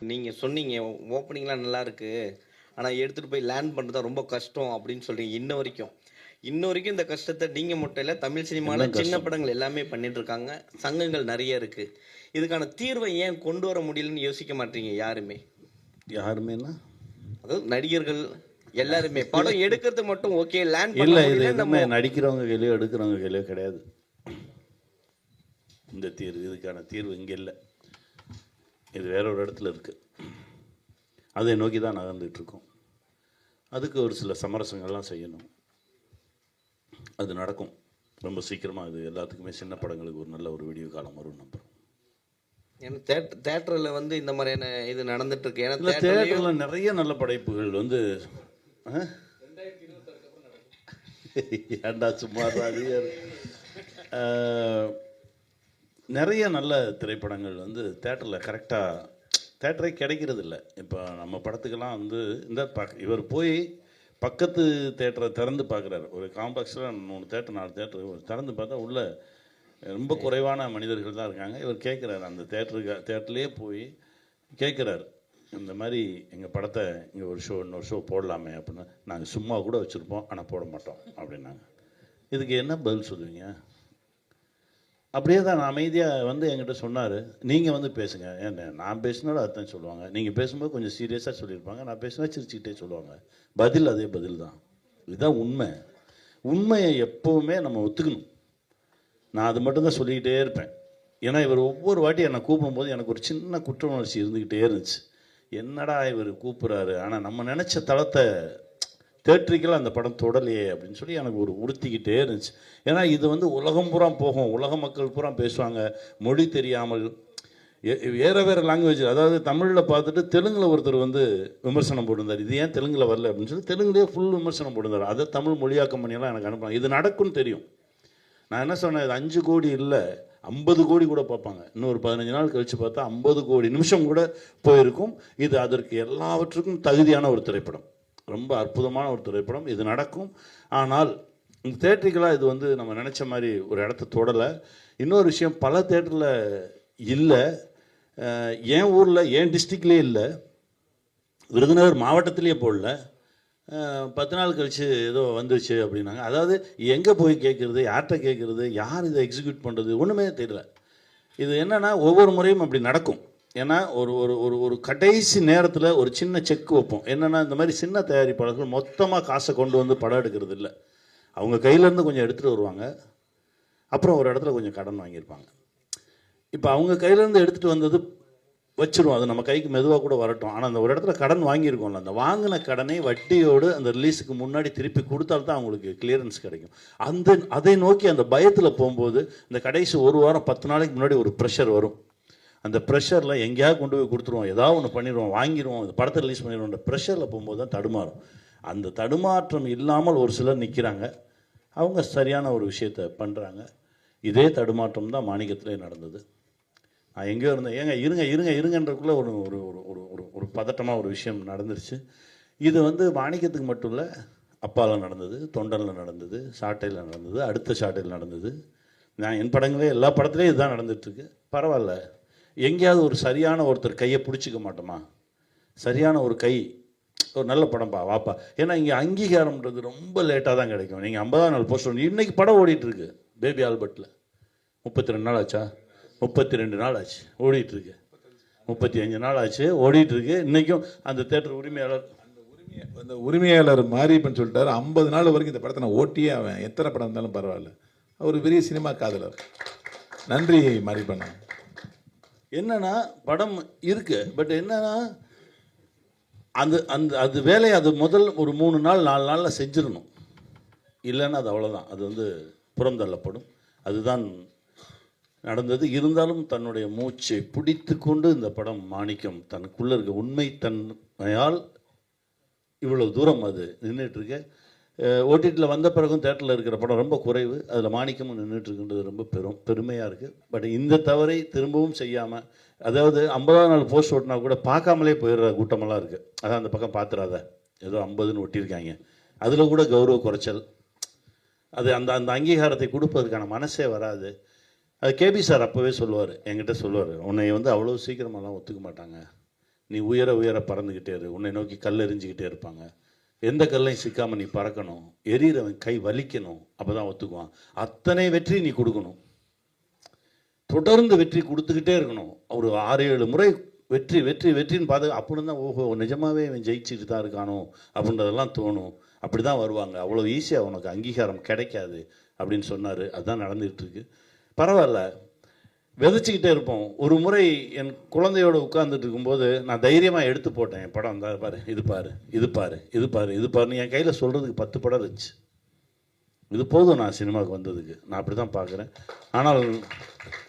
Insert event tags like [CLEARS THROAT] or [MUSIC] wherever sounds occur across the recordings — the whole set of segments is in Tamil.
நீங்க சொன்னீங்க ஓப்பனிங்லாம் நல்லா இருக்கு. ஆனா எடுத்துட்டு போய் லேண்ட் பண்றது ரொம்ப கஷ்டம் அப்படின்னு சொல்றீங்க இன்ன வரைக்கும். இன்ன வரைக்கும் இந்த கஷ்டத்தை நீங்க மட்டும் இல்ல தமிழ் சினிமால என்ன சின்ன? படங்கள் எல்லாமே பண்ணிட்டு இருக்காங்க சங்கங்கள் நிறைய இருக்கு. இதுக்கான தீர்வை ஏன் கொண்டு வர முடியலன்னு யோசிக்க மாட்டீங்க யாருமே? யாருமேனா? அதாவது நடிகர்கள் எல்லாருமே. படம் எடுக்கிறது மட்டும் ஓகே லேண்ட் இல்ல இது எதுவுமே நம்ம நடிக்கிறவங்க கையிலயோ எடுக்கிறவங்க கையிலயோ கிடையாது. இந்த தீர்வு இதுக்கான தீர்வு இங்க இல்லை. இது வேற ஒரு இடத்துல இருக்கு. அதை நோக்கி தான் நகர்ந்துட்டு இருக்கோம் அதுக்கு ஒரு சில சமரசங்கள்லாம் செய்யணும். அது நடக்கும். ரொம்ப சீக்கிரமா இது எல்லாத்துக்குமே சின்ன படங்களுக்கு ஒரு நல்ல ஒரு விடிவு காலம் வரும் நம்புறோம். ஏன்னா தேட்டர் தேட்டர்ல வந்து இந்த மாதிரியான இது நடந்துட்டு இருக்கு ஏன்னா தேட்டர்ல நிறைய நல்ல படைப்புகள் வந்து ஆ? ஏன்டா சும்மா நிறைய நல்ல திரைப்படங்கள் வந்து தேட்டரில் கரெக்டாக தேட்டரே கிடைக்கிறது இல்லை இப்போ நம்ம படத்துக்கெல்லாம் வந்து இந்த பக் இவர் போய் பக்கத்து தேட்டரை திறந்து பார்க்குறாரு. ஒரு காம்ப்ளெக்ஸில் மூணு தேட்டர் நாலு தேட்டர் திறந்து பார்த்தா உள்ள ரொம்ப குறைவான மனிதர்கள் தான் இருக்காங்க. இவர் கேட்குறாரு அந்த தேட்டருக்கு தேட்டர்லேயே போய் கேட்குறாரு இந்த மாதிரி எங்கள் படத்தை இங்கே ஒரு ஷோ இன்னொரு ஷோ போடலாமே அப்படின்னு. நாங்கள் சும்மா கூட வச்சுருப்போம் ஆனால் போட மாட்டோம் அப்படின்னாங்க. இதுக்கு என்ன பதில் சொல்லுவீங்க? அப்படியே தான் நான் அமைதியாக வந்து என்கிட்ட சொன்னார். நீங்கள் வந்து பேசுங்க. என்ன நான் பேசினாலும் அதான் சொல்லுவாங்க. நீங்கள் பேசும்போது கொஞ்சம் சீரியஸாக சொல்லியிருப்பாங்க. நான் பேசினா சிரிச்சுக்கிட்டே சொல்லுவாங்க. பதில் அதே பதில் தான். இதுதான் உண்மை. உண்மையை எப்போவுமே நம்ம ஒத்துக்கணும். நான் அது மட்டும்தான் சொல்லிக்கிட்டே இருப்பேன். ஏன்னா இவர் ஒவ்வொரு வாட்டி என்னை கூப்பிடும்போது எனக்கு ஒரு சின்ன குற்ற உணர்ச்சி இருந்துக்கிட்டே இருந்துச்சு. என்னடா இவர் கூப்பிட்றாரு? ஆனால் நம்ம நினச்ச தளத்தை தேட்ரிக்கில் அந்த படம் தொடலையே அப்படின்னு சொல்லி எனக்கு ஒரு உறுத்திக்கிட்டே இருந்துச்சு. ஏன்னா இது வந்து உலகம் பூரா போகும். உலக மக்கள் பூரா பேசுவாங்க. மொழி தெரியாமல். ஏ- வேற வேற லாங்குவேஜ் அதாவது தமிழில் பார்த்துட்டு தெலுங்கில் ஒருத்தர் வந்து விமர்சனம் போட்டிருந்தார். இது ஏன் தெலுங்கில் வரல அப்படின்னு சொல்லி தெலுங்குலேயே ஃபுல் விமர்சனம் போட்டிருந்தார். அதை தமிழ் மொழியாக்கம் பண்ணியெல்லாம் எனக்கு அனுப்புனாங்க இது நடக்கும்னு தெரியும். நான் என்ன சொன்னேன்? இது அஞ்சு கோடி இல்லை. ஐம்பது கோடி கூட பார்ப்பாங்க. இன்னும் ஒரு பதினஞ்சு நாள் கழிச்சு பார்த்தா ஐம்பது கோடி நிமிஷம் கூட போயிருக்கும். இது அதற்கு எல்லாவற்றுக்கும் தகுதியான ஒரு திரைப்படம். ரொம்ப அற்புதமான ஒரு திரைப்படம். இது நடக்கும். ஆனால் இந்த தேட்டரிக்கலாக இது வந்து நம்ம நினச்ச மாதிரி ஒரு இடத்த தொடலை. இன்னொரு விஷயம் பல தேட்டரில் இல்லை. என் ஊரில் என் டிஸ்ட்ரிக்ட்லேயே இல்லை. விருதுநகர் மாவட்டத்திலேயே போடல. பத்து நாள் கழிச்சு ஏதோ வந்துருச்சு அப்படின்னாங்க. அதாவது எங்கே போய் கேட்குறது யார்கிட்ட கேட்குறது யார் இதை எக்ஸிக்யூட் பண்ணுறது ஒன்றுமே தெரியல. இது என்னன்னா ஒவ்வொரு முறையும் அப்படி நடக்கும். ஏன்னா ஒரு ஒரு ஒரு ஒரு கடைசி நேரத்தில் ஒரு சின்ன செக் வைப்போம். என்னென்னா இந்த மாதிரி சின்ன தயாரிப்பாளர்கள் மொத்தமாக காசை கொண்டு வந்து படம் எடுக்கிறது இல்லை. அவங்க கையிலேருந்து கொஞ்சம் எடுத்துகிட்டு வருவாங்க. அப்புறம் ஒரு இடத்துல கொஞ்சம் கடன் வாங்கியிருப்பாங்க. இப்போ அவங்க கையிலேருந்து எடுத்துகிட்டு வந்தது வச்சிருவோம். அது நம்ம கைக்கு மெதுவாக கூட வரட்டும். ஆனால் அந்த ஒரு இடத்துல கடன் வாங்கியிருக்கோம்ல அந்த வாங்கின கடனை வட்டியோடு அந்த ரிலீஸுக்கு முன்னாடி திருப்பி கொடுத்தால்தான் அவங்களுக்கு கிளியரன்ஸ் கிடைக்கும். அந்த அதை நோக்கி அந்த பயத்தில் போகும்போது இந்த கடைசி ஒரு வாரம் பத்து நாளைக்கு முன்னாடி ஒரு ப்ரெஷர் வரும். அந்த ப்ரெஷரில் எங்கேயாவது கொண்டு போய் கொடுத்துருவோம். ஏதாவது ஒன்று பண்ணிடுவோம் வாங்கிடுவோம் இந்த படத்தை ரிலீஸ் பண்ணிடுவோம். அந்த ப்ரெஷரில் போகும்போது தான் தடுமாறும். அந்த தடுமாற்றம் இல்லாமல் ஒரு சிலர் நிற்கிறாங்க அவங்க சரியான ஒரு விஷயத்தை பண்ணுறாங்க இதே தடுமாற்றம் தான் மாணிக்கத்திலே நடந்தது. நான் எங்கேயோ இருந்தேன். ஏங்க இருங்க இருங்க இருங்கன்றக்குள்ளே ஒரு ஒரு ஒரு ஒரு ஒரு ஒரு பதட்டமாக ஒரு விஷயம் நடந்துருச்சு. இது வந்து மாணிக்கத்துக்கு மட்டும் இல்லை அப்பாவில் நடந்தது தொண்டனில் நடந்தது சாட்டையில் நடந்தது அடுத்த சாட்டையில் நடந்தது. நான் என் படங்களே எல்லா படத்துலேயும் இதுதான் நடந்துகிட்ருக்கு பரவாயில்ல. எங்கேயாவது ஒரு சரியான ஒருத்தர் கையை பிடிச்சிக்க மாட்டோமா? சரியான ஒரு கை ஒரு நல்ல படம்ப்பா வாப்பா. ஏன்னா இங்கே அங்கீகாரம்ன்றது ரொம்ப லேட்டாக தான் கிடைக்கும். நீங்கள் ஐம்பதாம் நாள் போஸ்ட் இன்னைக்கு படம் ஓடிட்டுருக்கு பேபி ஆல்பர்ட்டில் முப்பத்தி ரெண்டு நாள் ஆச்சா? முப்பத்தி ரெண்டு நாள் ஆச்சு ஓடிட்டுருக்கு. முப்பத்தி அஞ்சு நாள் ஆச்சு ஓடிட்டுருக்கு. இன்றைக்கும் அந்த தேட்டர் உரிமையாளர் அந்த உரிமையாளர் மாரியப்பன் சொல்லிட்டாரு ஐம்பது நாள் வரைக்கும் இந்த படத்தை நான் ஓட்டியே அவன் எத்தனை படம் இருந்தாலும் பரவாயில்ல. அவர் பெரிய சினிமா காதலர். நன்றி மாரியப்பன். என்னன்னா படம் இருக்கு பட் என்னன்னா அந்த அந்த அது வேலையை அது முதல் ஒரு மூணு நாள் நாலு நாளில் செஞ்சிடணும். இல்லைன்னா அது அவ்வளோதான் அது வந்து புறந்தள்ளப்படும். அதுதான் நடந்தது. இருந்தாலும் தன்னுடைய மூச்சை பிடித்து கொண்டு இந்த படம் மாணிக்கம் தனக்குள்ளே இருக்க உண்மை தன்மையால் இவ்வளவு தூரம் அது நின்றுட்டு ஓடிடியில் வந்த பிறகும் தேட்டரில் இருக்கிற படம் ரொம்ப குறைவு. அதில் மாணிக்கமும் நின்றுட்டு இருக்கின்றது ரொம்ப பெரும் பெருமையாக இருக்குது பட் இந்த தவறை திரும்பவும் செய்யாமல் அதாவது ஐம்பதாம் நாள் போஸ்ட் ஓட்டினா கூட பார்க்காமலே போயிடுற கூட்டமெல்லாம் இருக்குது அதான் அந்த பக்கம் பார்த்துறாத ஏதோ ஐம்பதுன்னு ஒட்டியிருக்காங்க. அதில் கூட கௌரவ குறைச்சல். அது அந்த அந்த அங்கீகாரத்தை கொடுப்பதற்கான மனசே வராது. அது கேபி சார் அப்போவே சொல்லுவார். என்கிட்ட சொல்லுவார். உன்னை வந்து அவ்வளோ சீக்கிரமெல்லாம் ஒத்துக்க மாட்டாங்க. நீ உயர உயர பறந்துக்கிட்டே இரு. உன்னை நோக்கி கல் எறிஞ்சிக்கிட்டே இருப்பாங்க. எந்த கல்லையும் சிக்காம நீ பறக்கணும். எரியறவன் கை வலிக்கணும். அப்பதான் ஒத்துக்குவான். அத்தனை வெற்றி நீ கொடுக்கணும். தொடர்ந்து வெற்றி கொடுத்துக்கிட்டே இருக்கணும். ஒரு ஆறு ஏழு முறை வெற்றி வெற்றி வெற்றின்னு பார்த்து அப்படின்னு தான் ஓஹோ நிஜமாவே இவன் ஜெயிச்சுட்டு தான் இருக்கானோ அப்படின்றதெல்லாம் தோணும். அப்படி தான் வருவாங்க அவ்வளோ ஈஸியாக உனக்கு அங்கீகாரம் கிடைக்காது அப்படின்னு சொன்னார். அதுதான் நடந்துகிட்டு இருக்கு. பரவாயில்ல. விதைச்சிக்கிட்டே இருப்போம். ஒரு முறை என் குழந்தையோடு உட்காந்துட்டு இருக்கும்போது நான் தைரியமாக எடுத்து போட்டேன். என் படம் இந்த பாரு இது பாரு இது பாரு இது பாரு இது பாருன்னு என் கையில் சொல்கிறதுக்கு பத்து படம் இருந்துச்சு. இது போதும் நான் சினிமாவுக்கு வந்ததுக்கு. நான் அப்படி தான் பார்க்குறேன். ஆனால்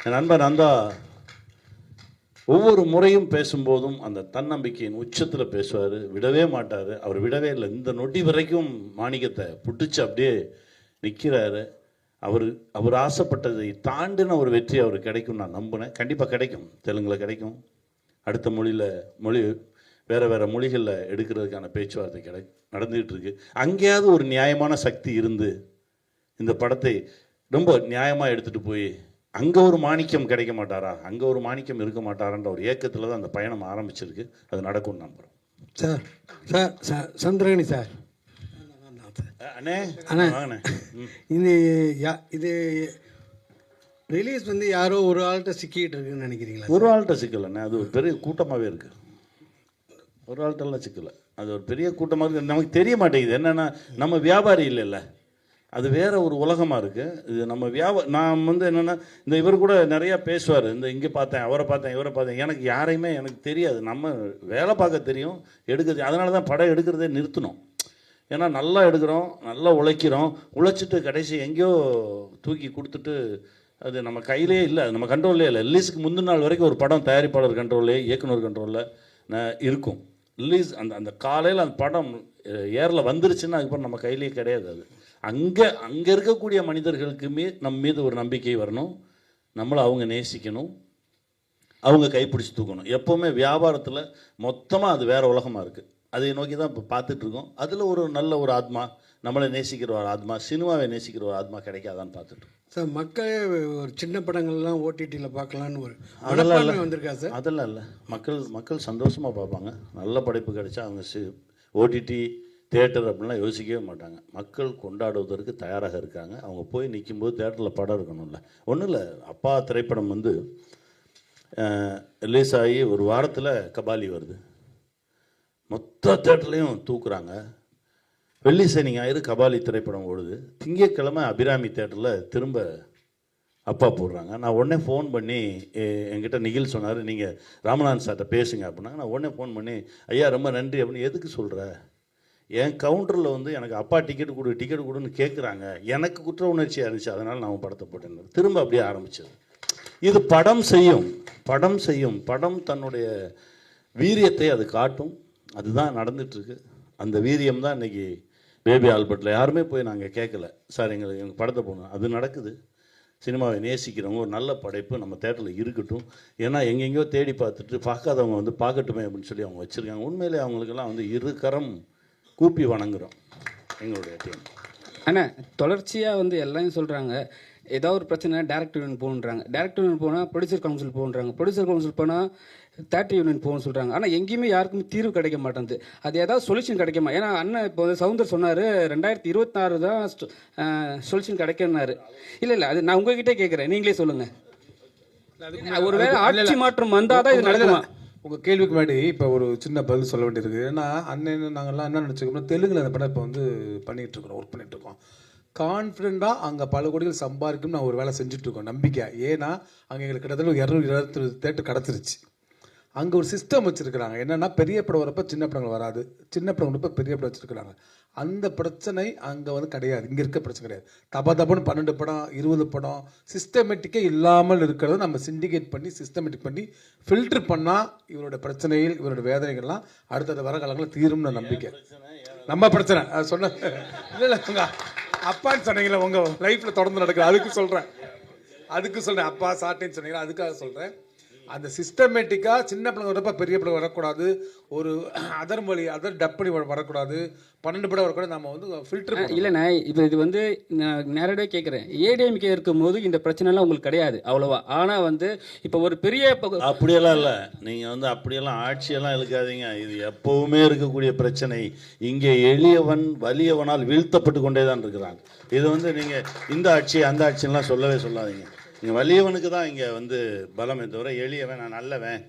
என் நண்பர் நந்தா ஒவ்வொரு முறையும் பேசும்போதும் அந்த தன்னம்பிக்கையின் உச்சத்தில் பேசுவார். விடவே மாட்டார். அவர் விடவே இல்லை. இந்த நொடி வரைக்கும் மாணிக்கத்தை புட்டுச்சு அப்படியே நிற்கிறாரு அவர் அவர் ஆசைப்பட்டதை தாண்டின ஒரு வெற்றி அவர் கிடைக்கும் நான் நம்பினேன். கண்டிப்பாக கிடைக்கும். தெலுங்கில் கிடைக்கும். அடுத்த மொழியில் மொழி வேறு வேறு மொழிகளில் எடுக்கிறதுக்கான பேச்சுவார்த்தை கிடை நடந்துகிட்டு இருக்கு அங்கேயாவது ஒரு நியாயமான சக்தி இருந்து இந்த படத்தை ரொம்ப நியாயமாக எடுத்துகிட்டு போய் அங்கே ஒரு மாணிக்கம் கிடைக்க மாட்டாரா? அங்கே ஒரு மாணிக்கம் இருக்க மாட்டாரான்ற ஒரு ஏக்கத்தில் தான் அந்த பயணம் ஆரம்பிச்சிருக்கு. அது நடக்கும்னு நம்புகிறோம் sir sir sir Chandrakani sir. அண்ணே அண்ணே. இது யா- இது ரிலீஸ் வந்து யாரோ ஒரு ஆள்கிட்ட சிக்கிட்டு இருக்குன்னு நினைக்கிறீங்களா ஒரு ஆள்கிட்ட சிக்கலண்ணே. அது ஒரு பெரிய கூட்டமாகவே இருக்கு. ஒரு ஆள்கிட்டலாம் சிக்கல. அது ஒரு பெரிய கூட்டமாக இருக்கு. நமக்கு தெரிய மாட்டேங்குது. என்னன்னா நம்ம வியாபாரி இல்லைல்ல. அது வேற ஒரு உலகமாக இருக்கு. இது நம்ம வியாபா நான் வந்து என்னன்னா இந்த இவர் கூட நிறைய பேசுவார். இந்த இங்கே பார்த்தேன் அவரை பார்த்தேன் இவரை பார்த்தேன். எனக்கு யாரையுமே எனக்கு தெரியாது. நம்ம வேலை பார்க்க தெரியும் எடுக்கிறது அதனால தான் படம் எடுக்கிறதே நிறுத்தணும். ஏன்னா நல்லா எடுக்கிறோம் நல்லா உழைக்கிறோம். உழைச்சிட்டு கடைசி எங்கேயோ தூக்கி கொடுத்துட்டு அது நம்ம கையிலே இல்லை. நம்ம கண்ட்ரோல்லே இல்லை. ரிலீஸுக்கு முந்தின நாள் வரைக்கும் ஒரு படம் தயாரிப்பாளர் கண்ட்ரோல்லே இயக்குனர் கண்ட்ரோலில் இருக்கும். ரிலீஸ் அந்த அந்த காலையில் அந்த படம் ஏரில் வந்துருச்சுன்னா அதுக்கப்புறம் நம்ம கையிலே கிடையாது அது. அங்கே அங்கே இருக்கக்கூடிய மனிதர்களுக்குமே நம்ம மீது ஒரு நம்பிக்கை வரணும். நம்மளை அவங்க நேசிக்கணும். அவங்க கைப்பிடிச்சி தூக்கணும். எப்போவுமே வியாபாரத்தில் மொத்தமாக அது வேறு உலகமாக இருக்குது அதை நோக்கி தான் இப்போ பார்த்துட்டு இருக்கோம் அதில் ஒரு நல்ல ஒரு ஆத்மா நம்மளை நேசிக்கிற ஒரு ஆத்மா சினிமாவை நேசிக்கிற ஒரு ஆத்மா கிடைக்காதான்னு பார்த்துட்டு. சார் மக்களே ஒரு சின்ன படங்கள்லாம் ஓடிடியில் பார்க்கலான்னு ஒரு அதெல்லாம் இல்லை. வந்திருக்கா சார்? அதெல்லாம் இல்லை. மக்கள் மக்கள் சந்தோஷமாக பார்ப்பாங்க. நல்ல படைப்பு கிடைச்சா அவங்க சி ஓடிடி தேட்டர் அப்படின்லாம் யோசிக்கவே மாட்டாங்க. மக்கள் கொண்டாடுவதற்கு தயாராக இருக்காங்க. அவங்க போய் நிற்கும்போது தேட்டரில் படம் இருக்கணும்ல ஒன்றும் இல்லை. அப்பா திரைப்படம் வந்து ரிலீஸ் ஆகி ஒரு வாரத்தில் கபாலி வருது. மொத்த தேட்டர்லையும் தூக்குறாங்க. வெள்ளி சனி ஞாயிறு கபாலி திரைப்படம் ஓடுது. திங்கக்கிழமை அபிராமி தேட்டரில் திரும்ப அப்பா போடுறாங்க. நான் உடனே ஃபோன் பண்ணி என்கிட்ட நிகில் சொன்னார் நீங்கள் ராமநாதன் சார்கிட்ட பேசுங்க அப்படின்னா நான் உடனே ஃபோன் பண்ணி ஐயா ரொம்ப நன்றி அப்படின்னு எதுக்கு சொல்கிற என் கவுண்டரில் வந்து எனக்கு அப்பா டிக்கெட் கொடு டிக்கெட் கொடுன்னு கேட்குறாங்க எனக்கு குற்ற உணர்ச்சியாக இருந்துச்சு அதனால் நான் படத்தை போட்டேன் திரும்ப அப்படியே ஆரம்பிச்சது. இது படம் செய்யும் படம் செய்யும் படம் தன்னுடைய வீரியத்தை அது காட்டும். அதுதான் நடந்துட்டுருக்கு. அந்த வீரியம் தான் இன்னைக்கு பேபி ஆல்பர்ட்டில் யாருமே போய் நாங்கள் கேட்கல சார் எங்களுக்கு எங்கள் படத்தை போகணும் அது நடக்குது. சினிமாவை நேசிக்கிறவங்க ஒரு நல்ல படைப்பு நம்ம தேட்டரில் இருக்கட்டும். ஏன்னா எங்கெங்கேயோ தேடி பார்த்துட்டு பார்க்காதவங்க வந்து பார்க்கட்டுமே அப்படின்னு சொல்லி அவங்க வச்சுருக்காங்க. உண்மையிலே அவங்களுக்கெல்லாம் வந்து இரு கரம் கூப்பி வணங்குறோம். எங்களுடைய டீம். ஆனால் தொடர்ச்சியாக வந்து எல்லாரும் சொல்கிறாங்க ஏதாவது ஒரு பிரச்சனை டேரக்டர் யூனியன் போகணுன்றாங்க. டேரக்டர் யூனியன் போனால் ப்ரொடியூசர் கவுன்சில் போகணுன்றாங்க. ப்ரொடியூசர் கவுன்சில் போனால் தேட்டர் யூனியன் போகணும்னு சொல்கிறாங்க ஆனால் எங்கேயுமே யாருக்குமே தீர்வு கிடைக்க மாட்டேங்குது. அது ஏதாவது சொல்யூஷன் கிடைக்குமா? ஏன்னா அண்ணன் இப்போ வந்து சவுந்தர் சொன்னார் ரெண்டாயிரத்தி இருபத்தாறு தான் சொல்யூஷன் கிடைக்கும்னாரு. இல்லை இல்லை அது நான் உங்ககிட்டே கேட்குறேன் நீங்களே சொல்லுங்கள் ஒருவேளை ஆட்சி மாற்றம் வந்தால் தான் இது நடக்குமா? உங்க கேள்விக்கு முன்னாடி இப்போ ஒரு சின்ன பதில் சொல்ல வேண்டியிருக்கு. ஏன்னா அண்ணன் நாங்கள்லாம் என்ன நினச்சிக்கோம் தெலுங்குல அந்த படம் இப்போ வந்து பண்ணிட்டு இருக்கிறோம் ஒர்க் பண்ணிட்டு இருக்கோம் கான்ஃபிடென்ட்டாக அங்கே பல கோடிகள் சம்பாதிக்கும் நான் ஒரு வேலை செஞ்சுட்டு இருக்கோம் நம்பிக்கை ஏன்னா அங்கே எங்களுக்கு கிட்டத்தட்ட இரநூறு இருபத்தி தேட்டர் கிடச்சிருச்சு. அங்கே ஒரு சிஸ்டம் வச்சுருக்கிறாங்க. என்னென்னா பெரிய படம் வரப்ப சின்ன படங்கள் வராது. சின்ன படம் வரப்ப பெரிய படம் வச்சுருக்கிறாங்க. அந்த பிரச்சனை அங்கே வந்து கிடையாது. இங்கே இருக்க பிரச்சனை கிடையாது. தப தபன்னு பன்னெண்டு படம் இருபது படம் சிஸ்டமேட்டிக்கே இல்லாமல் இருக்கிறத நம்ம சிண்டிகேட் பண்ணி சிஸ்டமேட்டிக் பண்ணி ஃபில்டர் பண்ணால் இவரோட பிரச்சனைகள் இவரோட வேதனைகள்லாம் அடுத்தடுத்த வர காலங்களில் தீரும்னு நம்பிக்கை. நம்ம பிரச்சனை. அது சொன்ன இல்லை இல்லை உங்க அப்பான்னு சொன்னீங்களே உங்கள் லைஃப்பில் தொடர்ந்து நடக்குது அதுக்கு சொல்கிறேன் அதுக்கு சொல்கிறேன் அப்பா சாட்டின்னு சொன்னீங்களா அதுக்காக சொல்கிறேன் அந்த சிஸ்டமேட்டிக்காக சின்ன பிள்ளைங்க வரப்ப பெரிய பிள்ளைங்க வரக்கூடாது. ஒரு [CLEARS THROAT] அதர் மொழி அதர் டப் பண்ணி வர- வரக்கூடாது. பன்னெண்டு படம் வரக்கூடாது. நம்ம வந்து ஃபில்டர் இல்லைண்ணா இப்போ இது வந்து நான் நேரடியாக கேட்குறேன். ஏடிஎம்கே இருக்கும்போது இந்த பிரச்சனைலாம் உங்களுக்கு கிடையாது அவ்வளோவா. ஆனால் வந்து இப்போ ஒரு பெரிய அப்படியெல்லாம் இல்லை. நீங்கள் வந்து அப்படியெல்லாம் ஆட்சியெல்லாம் இழுக்காதீங்க. இது எப்பவுமே இருக்கக்கூடிய பிரச்சனை. இங்கே எளியவன் வலியவனால் வீழ்த்தப்பட்டு கொண்டே தான் இருக்கிறான். இது வந்து நீங்கள் இந்த ஆட்சி அந்த ஆட்சியெல்லாம் சொல்லவே சொல்லாதீங்க. நீங்கள் வலியவனுக்கு தான் இங்கே வந்து பலமே. தவிர எளியவன் நான் நல்லவன்.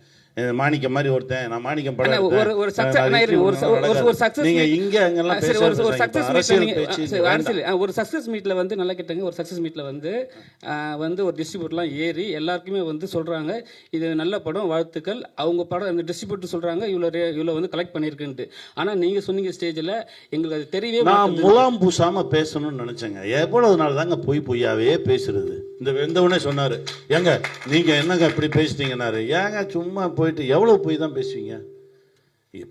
மாணிக்கம் மாதிரி ஒருத்தன் நான் மாணிக்கம் படம் ஒரு ஒரு. சக்சஸ் நீங்க இங்க அங்கெல்லாம் ஒரு ஒரு. சக்சஸ் மீட்ல ஒரு சக்சஸ் மீட்ல வந்து நல்லா கேட்டங்க. ஒரு சக்சஸ் மீட்ல வந்து வந்து ஒரு டிஸ்ட்ரிபியூட்டர்லாம் ஏறி எல்லாருக்குமே வந்து சொல்றாங்க இது நல்ல படம் வாழ்த்துக்கள். அவங்க படம் அந்த டிஸ்ட்ரிபியூட்டர் சொல்றாங்க இவ்வளோ இவ்வளோ வந்து கலெக்ட் பண்ணியிருக்குன்ட்டு ஆனா நீங்க சொன்னீங்க ஸ்டேஜ்ல எங்களுக்கு அது தெரியவே நான். முலாம் பூசாம பேசணும்னு நினைச்சேங்க. எவ்வளவு நாள் தாங்க பொய் பொய்யாவே பேசுறது? இந்த வெந்தவனே சொன்னார். ஏங்க நீங்கள் என்னங்க இப்படி பேசிட்டீங்கன்னாரு. ஏங்க சும்மா போயிட்டு எவ்வளோ போய் தான் பேசுவீங்க?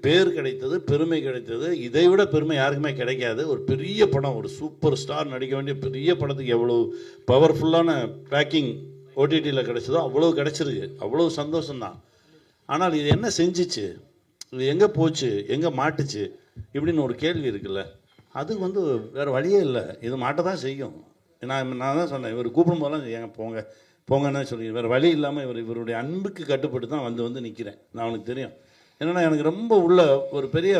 பேர் கிடைத்தது பெருமை கிடைத்தது. இதை விட பெருமை யாருக்குமே கிடைக்காது. ஒரு பெரிய படம் ஒரு சூப்பர் ஸ்டார் நடிக்க வேண்டிய பெரிய படத்துக்கு எவ்வளோ பவர்ஃபுல்லான பேக்கிங் ஓடிடியில் கிடைச்சதோ அவ்வளோ கிடைச்சிருக்கு. அவ்வளோ சந்தோஷம்தான். ஆனால் இது என்ன செஞ்சிச்சு? இது எங்கே போச்சு? எங்கே மாட்டுச்சு? இப்படின்னு ஒரு கேள்வி இருக்குல்ல. அது வந்து வேறு வழியே இல்லை. இது மாட்ட தான் செய்யும். நான் நான் தான் சொன்னேன் இவர் கூப்பிடும் போதெல்லாம் ஏங்க போங்க போங்கன்னு சொல்லி வேறு வழி இல்லாமல் இவர் இவருடைய அன்புக்கு கட்டுப்பட்டு தான் வந்து வந்து நிற்கிறேன் நான் அவனுக்கு தெரியும். என்னென்னா எனக்கு ரொம்ப உள்ள ஒரு பெரிய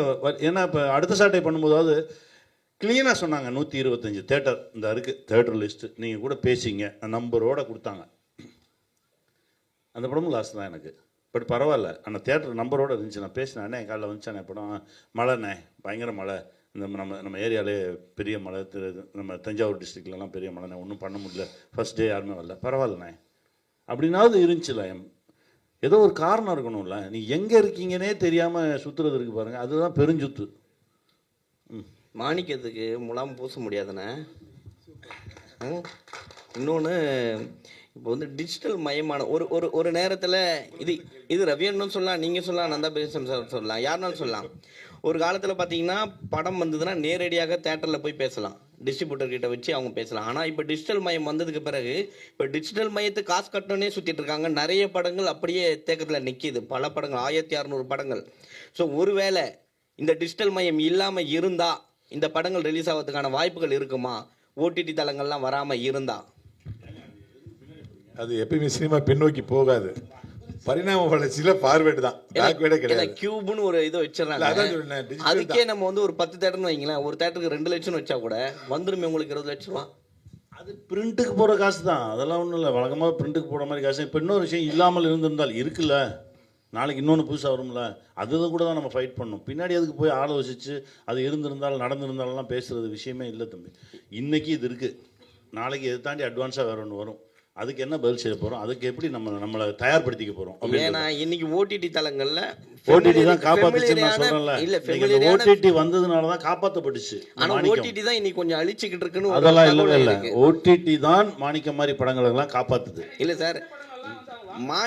ஏன்னா இப்போ அடுத்த சாட்டை பண்ணும்போதாவது க்ளீனாக சொன்னாங்க நூற்றி இருபத்தஞ்சி தேட்டர் இந்த இருக்குது தேட்டர் லிஸ்ட்டு நீங்கள் கூட பேசிங்க. நம்பரோட கொடுத்தாங்க. அந்த படமும் லாஸ் தான் எனக்கு. பட் பரவாயில்ல. அந்த தேட்டர் நம்பரோடு இருந்துச்சு. நான் பேசினேன் அண்ணே காலைல வந்துச்சானே படம் மழைண்ணே பயங்கர மழை. இந்த நம்ம நம்ம ஏரியாலே பெரிய மழை திரு நம்ம தஞ்சாவூர் டிஸ்ட்ரிக்ட்லலாம் பெரிய மழைண்ணே ஒன்றும் பண்ண முடியல. ஃபஸ்ட் டே யாருமே வரல. பரவாயில்லண்ணே. அப்படின்னாவது இருந்துச்சுல எம் ஏதோ ஒரு காரணம் இருக்கணும்ல. நீ எங்கே இருக்கீங்கன்னே தெரியாமல் சுற்றுறது இருக்கு பாருங்கள் அதுதான் பெருஞ்சுத்து. ம். மாணிக்கத்துக்கு முலாம் பூச முடியாதுண்ணே. இன்னொன்று இப்போ வந்து டிஜிட்டல் மயமான ஒரு ஒரு ஒரு நேரத்தில் இது இது ரவியன்னு சொல்லலாம் நீங்கள் சொல்லலாம் நந்தா பேசம் சார் சொல்லலாம். யாருனாலும் சொல்லலாம். ஒரு காலத்தில் பார்த்தீங்கன்னா படம் வந்ததுன்னா நேரடியாக தேட்டரில் போய் பேசலாம். டிஸ்ட்ரிபியூட்டர் கிட்ட வச்சு அவங்க பேசலாம். ஆனால் இப்போ டிஜிட்டல் மயம் வந்ததுக்கு பிறகு இப்போ டிஜிட்டல் மயத்துக்கு காசு கட்டணே சுற்றிட்டு இருக்காங்க. நிறைய படங்கள் அப்படியே தேக்கத்தில் நிற்கிது பல படங்கள் ஆயிரத்தி அறநூறு படங்கள். ஸோ ஒருவேளை இந்த டிஜிட்டல் மயம் இல்லாமல் இருந்தால் இந்த படங்கள் ரிலீஸ் ஆகிறதுக்கான வாய்ப்புகள் இருக்குமா? ஓடிடி தளங்கள்லாம் வராமல் இருந்தால் அது எப்பயுமே சினிமா பின்னோக்கி போகாது. பரிணாம வளர்ச்சியில ஃபார்வேர்டு தான். பேக்வேர்டே கிடையாது. கியூப்னு ஒரு இது அதான் வச்சிடறாங்க சொன்னேன், digital அதுக்கே நம்ம வந்து ஒரு பத்து தேட்டர்னு வைங்களேன். ஒரு தேட்டருக்கு ரெண்டு லட்சம் வச்சா கூட வந்துருமே உங்களுக்கு இருபது லட்ச ரூபா. அது பிரிண்ட்டுக்கு போகிற காசு தான். அதெல்லாம் ஒன்றும் இல்லை. வழக்கமாக பிரிண்ட்டுக்கு போகிற மாதிரி காசு. இப்போ இன்னொரு விஷயம் இல்லாமல் இருந்திருந்தால் இருக்குல்ல? நாளைக்கு இன்னொன்று புதுசாக வரும்ல? அது கூட தான் நம்ம ஃபைட் பண்ணணும் பின்னாடி அதுக்கு போய் ஆலோசிச்சு அது இருந்திருந்தால் நடந்திருந்தாலும் பேசுறது விஷயமே இல்லை தம்பி. இன்னைக்கு இது இருக்குது நாளைக்கு இதை தாண்டி அட்வான்ஸாக வேற ஒன்று வரும். அதுக்கு என்ன பதில் செய்ய போகிறோம் அதுக்கு எப்படி நம்ம நம்மளை தயார்படுத்திக்க போகிறோம் ஏன்னா இன்னைக்கு ஓடிடி தளங்கள்ல ஓடிடி தான் காப்பாத்துச்சுன்னு நான் சொல்றேன்ல இல்ல ஓடிடி வந்ததுனால தான் காப்பாற்றப்பட்டுச்சு ஆனா மாணிக்கம். ஓடிடி தான் இன்னைக்கு கொஞ்சம் அழிச்சுக்கிட்டு இருக்குன்னு அதெல்லாம் இல்லவே இல்லை. ஓடிடி தான் மாணிக்கம் மாதிரி படங்களை எல்லாம் காப்பாத்துது. இல்ல சார். மா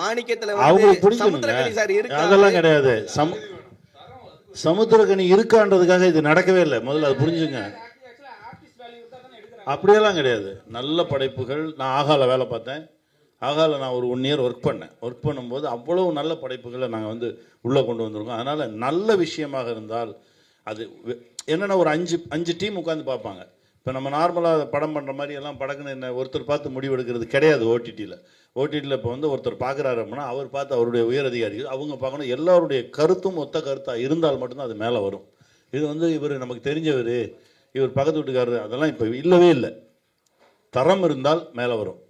மாணிக்கத்துல அவங்களுக்கு இருக்கா? அதெல்லாம் கிடையாது. சம சமுத்திரக்கனி இருக்கான்றதுக்காக இது நடக்கவே இல்லை. முதல்ல அது புரிஞ்சுங்க. அப்படியெல்லாம் கிடையாது. நல்ல படைப்புகள். நான் ஆகால வேலை பார்த்தேன். ஆகால நான் ஒரு ஒன் இயர் ஒர்க் பண்ணேன். ஒர்க் பண்ணும்போது அவ்வளவு நல்ல படைப்புகளை நாங்கள் வந்து உள்ளே கொண்டு வந்திருக்கோம். அதனால் நல்ல விஷயமாக இருந்தால் அது என்னென்னா ஒரு அஞ்சு அஞ்சு டீம் உட்காந்து பார்ப்பாங்க. இப்போ நம்ம நார்மலாக படம் பண்ணுற மாதிரி எல்லாம் படக்குன்னு என்ன ஒருத்தர் பார்த்து முடிவெடுக்கிறது கிடையாது ஓடிடியில் ஓடிடியில் இப்போ வந்து ஒருத்தர் பார்க்குறாரு அப்படின்னா அவர் பார்த்து அவருடைய உயர் அதிகாரிகள் அவங்க பார்க்கணும். எல்லாருடைய கருத்தும் ஒத்த கருத்தாக இருந்தால் மட்டும்தான் அது மேலே வரும். இது வந்து இவர் நமக்கு தெரிஞ்சவர். இவர் பக்கத்து வீட்டுக்காரர் அதெல்லாம் இப்போ இல்லவே இல்லை. தரம் இருந்தால் மேலே வரும்.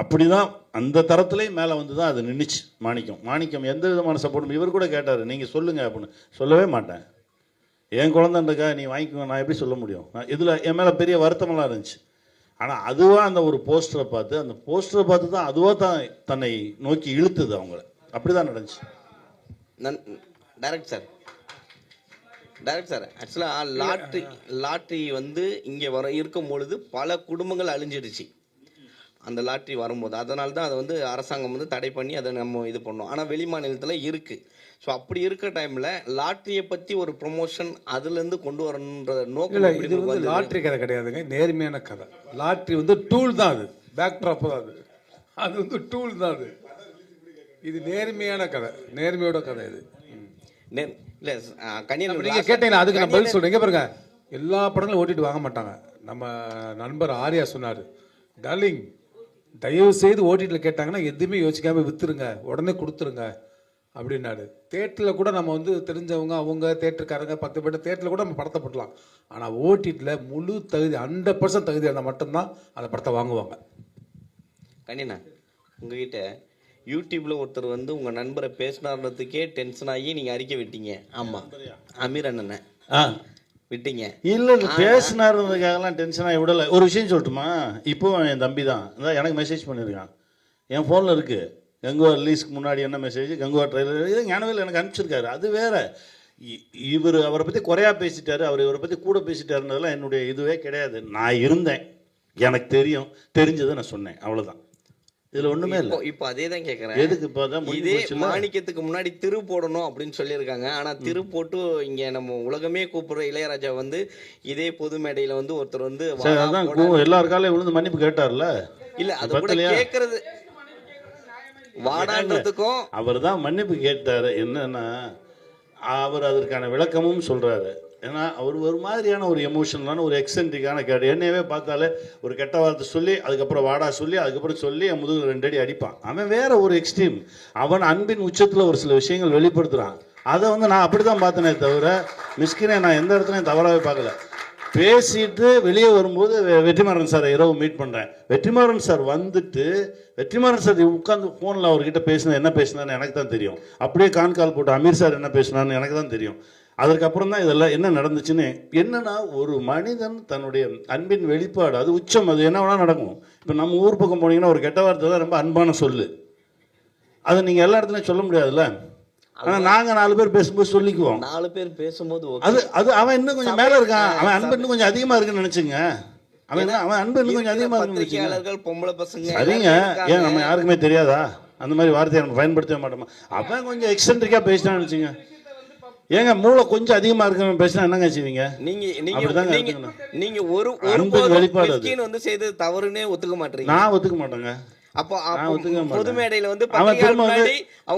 அப்படி தான் அந்த தரத்துலேயும் மேலே வந்து தான் அது நின்றுச்சு மாணிக்கம். மாணிக்கம் எந்த விதமான சப்போர்ட்டும் இவர் கூட கேட்டார் நீங்கள் சொல்லுங்கள் அப்படின்னு. சொல்லவே மாட்டேன். என் குழந்தைன்றக்கா நீ வாங்கிக்கோ நான் எப்படி சொல்ல முடியும்? நான் இதில் என் மேலே பெரிய வருத்தமெல்லாம் இருந்துச்சு. ஆனால் அதுவாக அந்த ஒரு போஸ்டரை பார்த்து அந்த போஸ்டரை பார்த்து தான் அதுவாக தான் தன்னை நோக்கி இழுத்துது அவங்கள. அப்படி தான் நடந்துச்சு. நன் டைரக்ட் சார் டைரக்ட் சார் ஆக்சுவலாக லாட்ரி லாட்ரி வந்து இங்கே வர இருக்கும் பொழுது பல குடும்பங்கள் அழிஞ்சிடுச்சு. அந்த லாட்ரி வரும்போது. அதனால தான் அதை வந்து அரசாங்கம் வந்து தடை பண்ணி அதை நம்ம இது பண்ணோம். ஆனால் வெளி மாநிலத்தில் இருக்குது ஸோ அப்படி இருக்க டைமில் லாட்ரியை பற்றி ஒரு ப்ரொமோஷன் அதுலேருந்து கொண்டு வரணுன்ற நோக்கம் இது வந்து? லாட்ரி கதை கிடையாதுங்க. நேர்மையான கதை. லாட்ரி வந்து டூல் தான் அது. பேக் ட்ராப் தான் அது. அது வந்து டூல் தான் அது. இது நேர்மையான கதை. நேர்மையோட கதை இது. நெ- இல்ல அஹ், கன்னியன் அப்ப நீங்க கேட்டீங்களா அதுக்கு நான் பதில் சொல்றேன். இங்க பாருங்க. எல்லா படங்களும் ஓட்டிட்டு வாங்க மாட்டாங்க. நம்ம நண்பர் ஆர்யா சொன்னாரு டார்லிங் தயவு செய்து ஓட்டிட்டில் கேட்டாங்கன்னா எதுவுமே யோசிக்காம வித்துருங்க. உடனே கொடுத்துருங்க. அப்படின்னாரு. தேட்டரில் கூட நம்ம வந்து தெரிஞ்சவங்க அவங்க தேட்டருக்காரங்க பத்து பேர் தேட்டரில் கூட நம்ம படத்தை போடலாம். ஆனால் ஓடிடியில் முழு தகுதி ஹண்ட்ரட் பர்சன்ட் தகுதி இருந்தால் மட்டும்தான் அந்த படத்தை வாங்குவாங்க. கண்ணினா உங்ககிட்ட யூடியூப்ல ஒருத்தர் வந்து உங்க நண்பரை பேசினார்ன்றதுக்கே டென்ஷன் ஆகி நீங்க அறிக்கை விட்டீங்க. ஆமா. அமீர் அண்ணனை. ஆ. விட்டீங்க. இல்லை இல்லை பேசினாருன்றதுக்காகலாம் டென்ஷனாக விடலை. ஒரு விஷயம் சொல்லட்டுமா? இப்போ என் தம்பி தான். அதான் எனக்கு மெசேஜ் பண்ணியிருக்கான் என் ஃபோனில் இருக்குது கங்குவா ரிலீஸ்க்கு முன்னாடி என்ன மெசேஜ் கங்குவா ட்ரெயிலர் ஞானவேல் எனக்கு அனுப்பிச்சிருக்காரு. அது வேற. இவர் அவரை பற்றி குறையா பேசிட்டாரு. அவர் இவரை பற்றி கூட பேசிட்டாருன்றதெல்லாம் என்னுடைய இதுவே கிடையாது. நான் இருந்தேன். எனக்கு தெரியும். தெரிஞ்சதை நான் சொன்னேன். அவ்வளோதான் இதில் ஒன்றுமே இல்லை. இப்போ அதே தான் கேட்குறேன் எதுக்கு இப்போ தான் இதே? மாணிக்கத்துக்கு முன்னாடி திரு போடணும் அப்படின்னு சொல்லியிருக்காங்க. ஆனா திரு போட்டு இங்க நம்ம உலகமே கூப்பிடுற இளையராஜா வந்து இதே பொது மேடையில வந்து ஒருத்தர் வந்து அதான் எல்லார் காலையும் விழுந்து மன்னிப்பு கேட்டார்ல? இல்ல அது கூட? கேக்குறது. வாடான்றதுக்கும் அவர் தான் மன்னிப்பு கேட்டார். என்னன்னா அவர் அதற்கான விளக்கமும் சொல்றாரு. ஏன்னா அவர் ஒரு மாதிரியான ஒரு எமோஷனலான ஒரு எக்ஸென்ட்ரிக்கான கேடு என்னையவே பார்த்தாலே ஒரு கெட்ட வார்த்தை சொல்லி அதுக்கப்புறம் வாடா சொல்லி அதுக்கப்புறம் சொல்லி என் முதுகு ரெண்டு அடி அடிப்பான். அவன் வேற ஒரு எக்ஸ்ட்ரீம் அவன் அன்பின் உச்சத்தில் ஒரு சில விஷயங்கள் வெளிப்படுத்துகிறான் அதை வந்து நான் அப்படி தான் பார்த்தனே தவிர மிஸ்கினை நான் எந்த இடத்துலையும் தவறாகவே பார்க்கல. பேசிட்டு வெளியே வரும்போது வெற்றிமாறன் சார் இரவு மீட் பண்ணுறேன் வெற்றிமாறன் சார் வந்துட்டு வெற்றிமாறன் சார் உட்காந்து ஃபோனில் அவர்கிட்ட பேசினது என்ன பேசினான்னு எனக்கு தான் தெரியும். அப்படியே கான் கால் போட்டு அமீர் சார் என்ன பேசினான்னு எனக்கு தான் தெரியும். அதற்கப்புறம் தான் இதெல்லாம் என்ன நடந்துச்சுன்னு என்னன்னா ஒரு மனிதன் தன்னுடைய அன்பின் வெளிப்பாடு அது உச்சம் அது என்ன வேணால் நடக்கும். இப்போ நம்ம ஊர் பக்கம் போனீங்கன்னா ஒரு கெட்ட வார்த்தை தான் ரொம்ப அன்பான சொல்லு. அதை நீங்கள் எல்லா இடத்துலையும் சொல்ல முடியாதுல்ல? ஆனால் நாங்கள் நாலு பேர் பேசும்போது சொல்லிக்குவோம். நாலு பேர் பேசும்போது. அது அது அவன் இன்னும் கொஞ்சம் மேல இருக்கான். அவன் அன்பு இன்னும் கொஞ்சம் அதிகமா இருக்குன்னு நினைச்சுங்க. அவன் என்ன- அவன் அன்பு இன்னும் கொஞ்சம் இருக்கிற அதிகமா இருக்குன்னு நினைச்சுங்க. பொம்பளை பசங்க சரிங்க. ஏன் நம்ம யாருக்குமே தெரியாதா? அந்த மாதிரி வார்த்தையை நம்ம பயன்படுத்தவே மாட்டோமா? அவன் கொஞ்சம் எக்ஸென்ட்ரிக்கா பேசினான்னு வச்சுங்க ஏங்க மூளை கொஞ்சம் அதிகமா இருக்கவன் பேசினா என்னங்க செய்வீங்க? நீங்க நீங்க நீங்க. நீங்க ஒரு ஒரு வெளிப்பாடு வந்து செய்தது தவறுனே ஒத்துக்க மாட்டீங்க. நான் ஒத்துக்க மாட்டேங்க. அப்போ. பொது மேடையில வந்து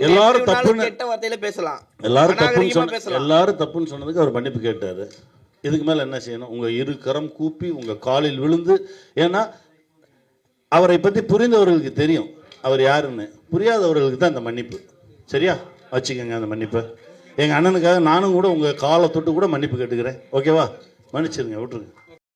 எல்லாரும் தப்புன்னு- கெட்ட வார்த்தையில பேசலாம். எல்லாரும் தப்புன்னு சொன்ன எல்லாரும் தப்புன்னு சொன்னதுக்கு அவர் மன்னிப்பு கேட்டாரு. இதுக்கு மேல என்ன செய்யணும்? உங்க இரு கரம் கூப்பி உங்க காலில் விழுந்து ஏன்னா அவரை பத்தி புரிந்தவர்களுக்கு தெரியும். அவர் யாருன்னு. புரியாதவர்களுக்கு தான் அந்த மன்னிப்பு. சரியா? வச்சுக்கோங்க அந்த மன்னிப்பை. எங்கள் அண்ணனுக்காக நானும் கூட உங்கள் காலை தொட்டு கூட மன்னிப்பு கேட்டுக்கிறேன். ஓகேவா? மன்னிச்சிருங்க விட்டுருங்க.